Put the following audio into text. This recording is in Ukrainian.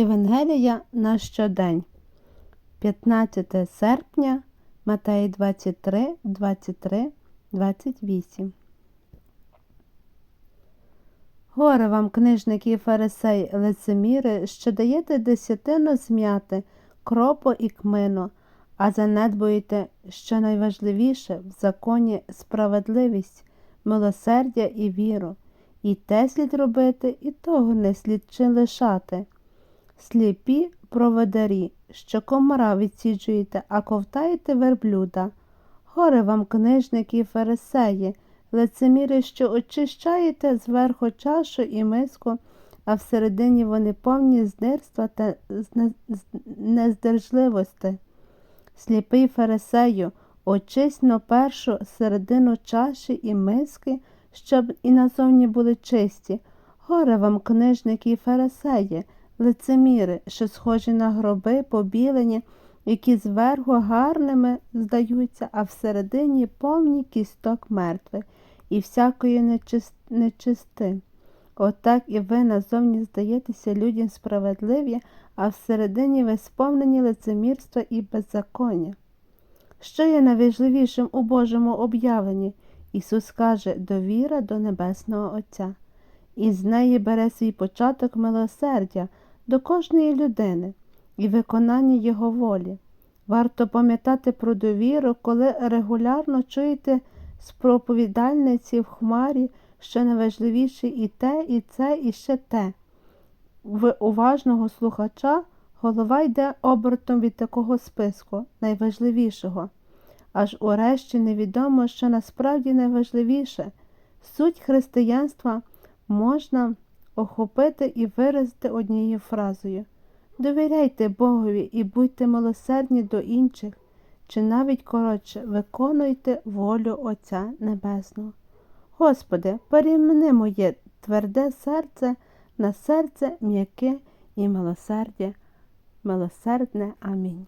Євангелія на щодень, 15 серпня, Матеї 23, 23, 28. Горе вам, книжники і фарисеї, лицеміри, що даєте десятину зм'яти, кропу і кмину, а занедбуєте, що найважливіше в законі справедливість, милосердя і віру. І те слід робити, і того не слід чи лишати. Сліпі проводарі, що комара відсіджуєте, а ковтаєте верблюда. Горе вам, книжники і фарисеї, лицеміри, що очищаєте зверху чашу і миску, а всередині вони повні знирства та нездержливості. Сліпий фарисею, очисть но першу середину чаші і миски, щоб і назовні були чисті. Горе вам, книжники і фарисеї, лицеміри, що схожі на гроби, побілені, які зверху гарними здаються, а всередині повні кісток мертвих і всякої нечис- нечисти. Отак і ви назовні здаєтеся людям справедливі, а всередині ви сповнені лицемірства і беззаконня. Що є найважливішим у Божому об'явленні? Ісус каже довіра до Небесного Отця, і з неї бере свій початок милосердя до кожної людини і виконання Його волі. Варто пам'ятати про довіру, коли регулярно чуєте з проповідальниці в хмарі, що найважливіше і те, і це, і ще те. В уважного слухача голова йде обертом від такого списку, найважливішого. Аж урешті невідомо, що насправді найважливіше. Суть християнства можна охопити і виразити однією фразою. Довіряйте Богові і будьте милосердні до інших, чи навіть коротше виконуйте волю Отця Небесного. Господи, перемени моє тверде серце на серце м'яке і милосердя, милосердне. Амінь.